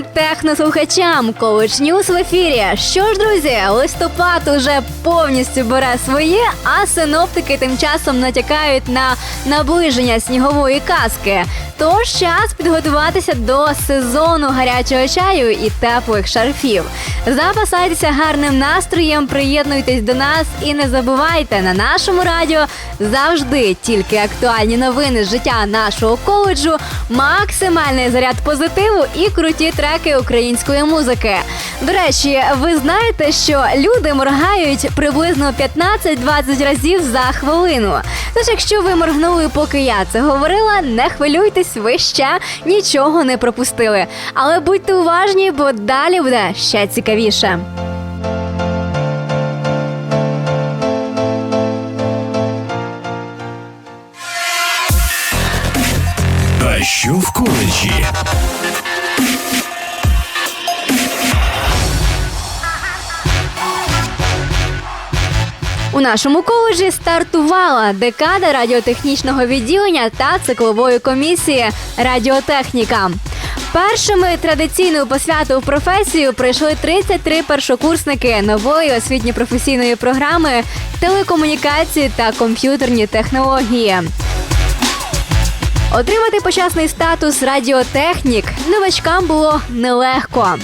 технослухачам! Коледж Ньюс в ефірі. Що ж, друзі, листопад уже повністю бере своє, а синоптики тим часом натякають на наближення снігової казки. Тож час підготуватися до сезону гарячого чаю і теплих шарфів. Запасайтеся гарним настроєм, приєднуйтесь до нас і не забувайте на нашому радіо завжди тільки актуальні новини життя нашого коледжу, максимальний заряд позитиву і круті треки української музики. До речі, ви знаєте, що люди моргають приблизно 15-20 разів за хвилину. Тож, якщо ви моргнули, поки я це говорила, не хвилюйтесь, ви ще нічого не пропустили. Але будьте уважні, бо далі буде ще цікавіше. А що в коледжі? Нашому коледжі стартувала декада радіотехнічного відділення та циклової комісії Радіотехніка. Першими традиційною посвяту в професію пройшли 33 першокурсники нової освітньо-професійної програми телекомунікації та комп'ютерні технології. Отримати почесний статус радіотехнік новачкам було нелегко.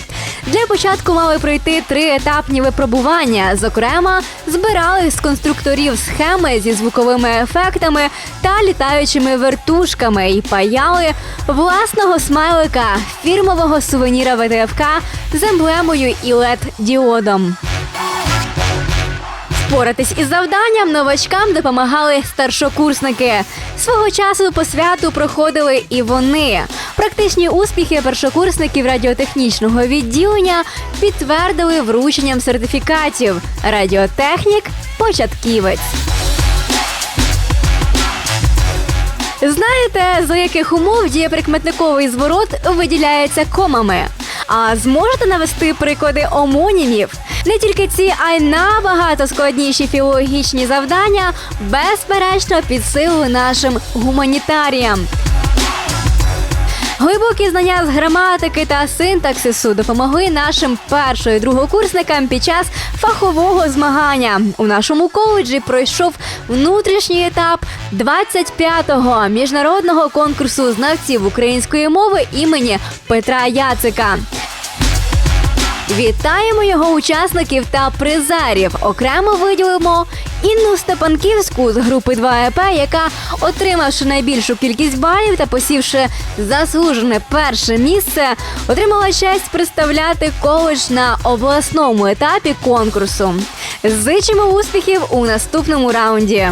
Для початку мали пройти три етапні випробування. Зокрема, збирали з конструкторів схеми зі звуковими ефектами та літаючими вертушками і паяли власного смайлика фірмового сувеніра ВТФК з емблемою і led діодом Впоратись із завданням новачкам допомагали старшокурсники. Свого часу по святу проходили і вони. Практичні успіхи першокурсників радіотехнічного відділення підтвердили врученням сертифікатів Радіотехнік початківець. Знаєте, за яких умов дієприкметниковий зворот виділяється комами? А зможете навести приклади омонімів? Не тільки ці, а й набагато складніші філологічні завдання безперечно під силу нашим гуманітаріям. Глибокі знання з граматики та синтаксису допомогли нашим першо- і другокурсникам під час фахового змагання. У нашому коледжі пройшов внутрішній етап 25-го міжнародного конкурсу знавців української мови імені Петра Яцика. Вітаємо його учасників та призерів. Окремо виділимо Інну Степанківську з групи 2 ЕП, яка, отримавши найбільшу кількість балів та посівши заслужене перше місце, отримала честь представляти коледж на обласному етапі конкурсу. Зичимо успіхів у наступному раунді.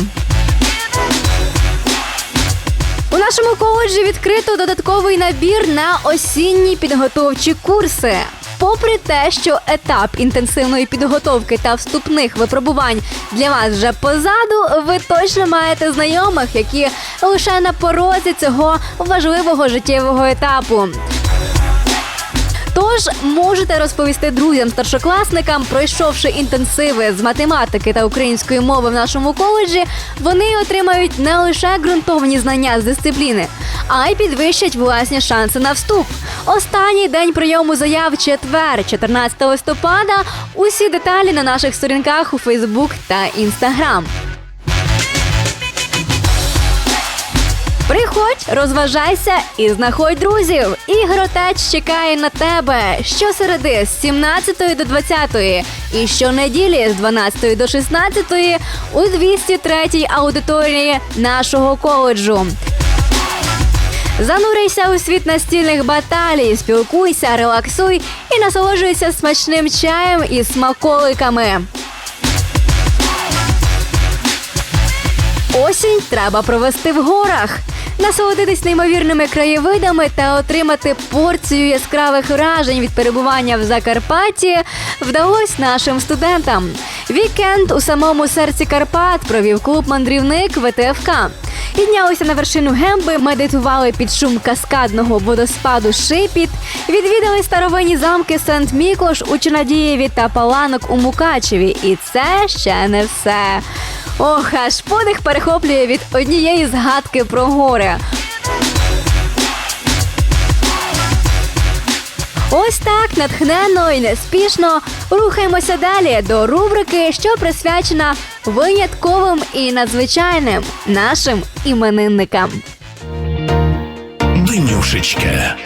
У нашому коледжі відкрито додатковий набір на осінні підготовчі курси. Попри те, що етап інтенсивної підготовки та вступних випробувань для вас вже позаду, ви точно маєте знайомих, які лише на порозі цього важливого життєвого етапу. Тож можете розповісти друзям-старшокласникам, пройшовши інтенсиви з математики та української мови в нашому коледжі, вони отримають не лише ґрунтовні знання з дисципліни, а й підвищать власні шанси на вступ. Останній день прийому заяв четвер, 14 листопада. Усі деталі на наших сторінках у Фейсбук та Інстаграм. Приходь, розважайся і знаходь друзів. Ігротеч чекає на тебе щосереди з 17 до 20 і щонеділі з 12 до 16 у 203 аудиторії нашого коледжу. Занурися у світ настільних баталій, спілкуйся, релаксуй і насолоджуйся смачним чаєм і смаколиками. Осінь треба провести в горах. Насолодитись неймовірними краєвидами та отримати порцію яскравих вражень від перебування в Закарпатті вдалось нашим студентам. Вікенд у самому серці Карпат провів клуб мандрівник ВТФК. Піднялися на вершину гемби, медитували під шум каскадного водоспаду Шипіт, відвідали старовинні замки Сент Міклош у Чинадієві та Паланок у Мукачеві. І це ще не все. Ох, аж подих перехоплює від однієї згадки про горе. Ось так натхненно і неспішно рухаємося далі до рубрики, що присвячена винятковим і надзвичайним нашим іменинникам. Денюшечка.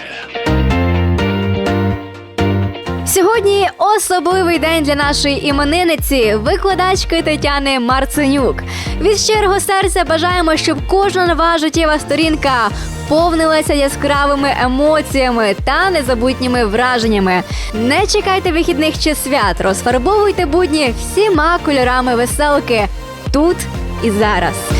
Сьогодні особливий день для нашої іменинниці, викладачки Тетяни Марценюк. Від щирого серця бажаємо, щоб кожна нова життєва сторінка повнилася яскравими емоціями та незабутніми враженнями. Не чекайте вихідних чи свят, розфарбовуйте будні всіма кольорами веселки тут і зараз.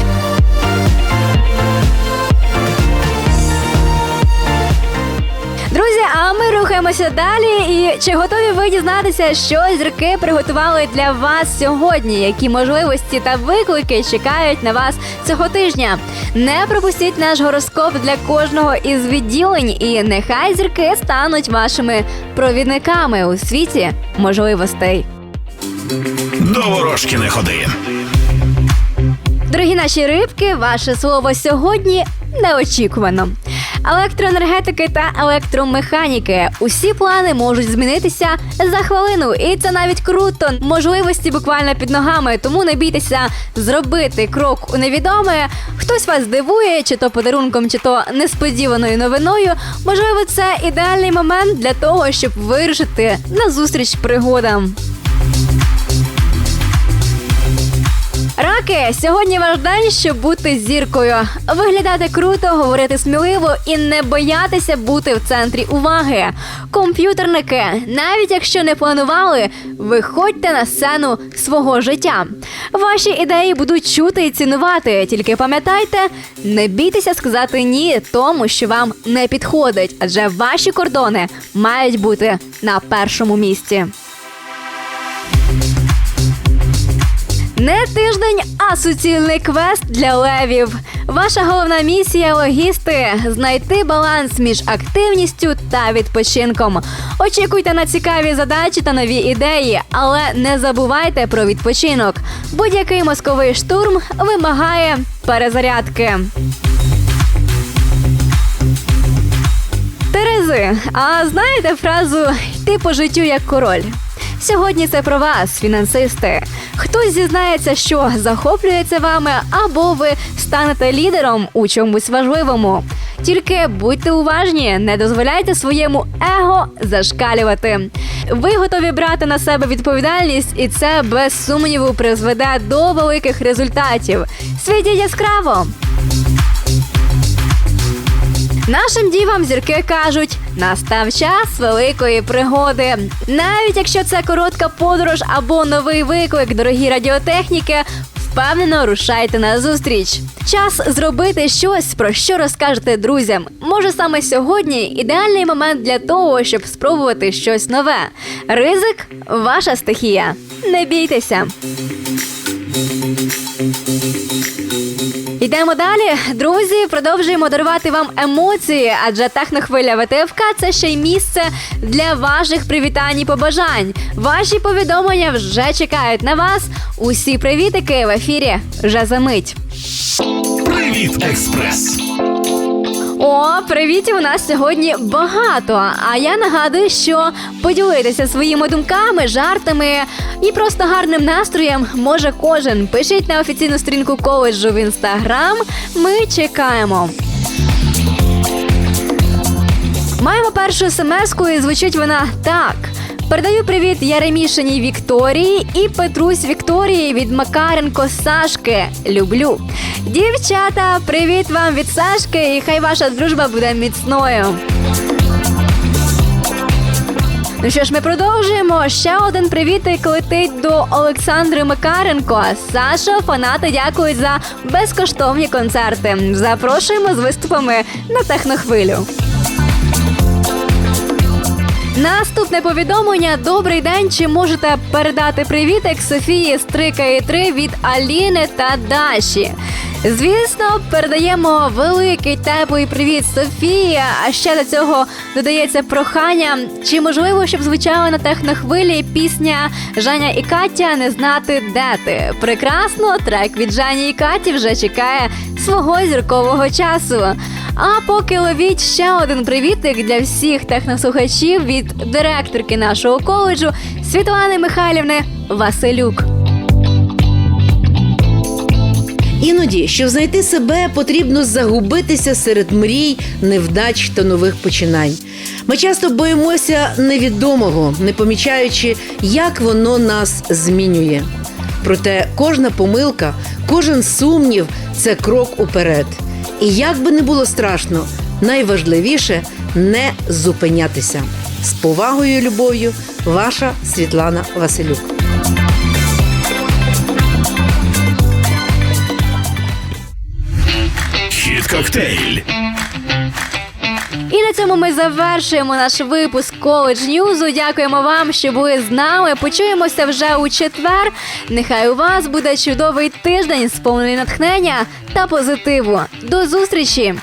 А ми рухаємося далі. І чи готові ви дізнатися, що зірки приготували для вас сьогодні? Які можливості та виклики чекають на вас цього тижня? Не пропустіть наш гороскоп для кожного із відділень, і нехай зірки стануть вашими провідниками у світі можливостей. До ворожки не ходи. Дорогі наші рибки, ваше слово сьогодні неочікувано. Електроенергетики та електромеханіки. Усі плани можуть змінитися за хвилину, і це навіть круто. Можливості буквально під ногами. Тому не бійтеся зробити крок у невідоме. Хтось вас здивує, чи то подарунком, чи то несподіваною новиною. Можливо, це ідеальний момент для того, щоб вирушити на зустріч пригодам. Раки, сьогодні ваш день, щоб бути зіркою, виглядати круто, говорити сміливо і не боятися бути в центрі уваги. Комп'ютерники, навіть якщо не планували, виходьте на сцену свого життя. Ваші ідеї будуть чути і цінувати. Тільки пам'ятайте, не бійтеся сказати ні тому, що вам не підходить, адже ваші кордони мають бути на першому місці. Не тиждень, а суцільний квест для левів. Ваша головна місія логісти знайти баланс між активністю та відпочинком. Очікуйте на цікаві задачі та нові ідеї, але не забувайте про відпочинок. Будь-який мозковий штурм вимагає перезарядки. Терези, а знаєте фразу йти по життю як король? Сьогодні це про вас, фінансисти. Хтось зізнається, що захоплюється вами, або ви станете лідером у чомусь важливому. Тільки будьте уважні, не дозволяйте своєму его зашкалювати. Ви готові брати на себе відповідальність, і це без сумніву призведе до великих результатів. Світіть яскраво! Нашим дівам зірки кажуть, настав час великої пригоди. Навіть якщо це коротка подорож або новий виклик, дорогі радіотехніки, впевнено рушайте на зустріч. Час зробити щось, про що розкажете друзям. Може, саме сьогодні ідеальний момент для того, щоб спробувати щось нове. Ризик ваша стихія. Не бійтеся. Йдемо далі, друзі. Продовжуємо дарувати вам емоції, адже технохвиля ВТФК це ще й місце для ваших привітань і побажань. Ваші повідомлення вже чекають на вас. Усі привітики в ефірі вже за мить. Привіт, експрес. О, привітів у нас сьогодні багато. А я нагадую, що поділитися своїми думками, жартами і просто гарним настроєм може кожен. Пишіть на офіційну сторінку коледжу в інстаграм. Ми чекаємо. Маємо першу смс-ку і звучить вона так. Передаю привіт Яремішиній Вікторії і Петрусь Вікторії від Макаренко Сашки. Люблю. Дівчата, привіт вам від Сашки, і хай ваша дружба буде міцною. Ну що ж, ми продовжуємо. Ще один привітик летить до Олександри Макаренко. Сашо, фанати дякують за безкоштовні концерти. Запрошуємо з виступами на технохвилю. Наступне повідомлення. Добрий день. Чи можете передати привітик Софії з 3К3 від Аліни та Даші? Звісно, передаємо великий теплий привіт Софії. А ще до цього додається прохання. Чи можливо, щоб звучала на технохвилі пісня Жаня і Катя не знати, де ти? Прекрасно, трек від Жані і Каті вже чекає свого зіркового часу. А поки ловіть ще один привітик для всіх технослухачів від директорки нашого коледжу Світлани Михайлівни Василюк. Іноді, щоб знайти себе, потрібно загубитися серед мрій, невдач та нових починань. Ми часто боїмося невідомого, не помічаючи, як воно нас змінює. Проте кожна помилка, кожен сумнів це крок уперед. І як би не було страшно, найважливіше не зупинятися. З повагою і любов'ю, ваша Світлана Василюк. Коктейль. І на цьому ми завершуємо наш випуск коледж Ньюзу. Дякуємо вам, що були з нами. Почуємося вже у четвер. Нехай у вас буде чудовий тиждень, сповнений натхнення та позитиву. До зустрічі!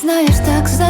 Знаєш, так завжди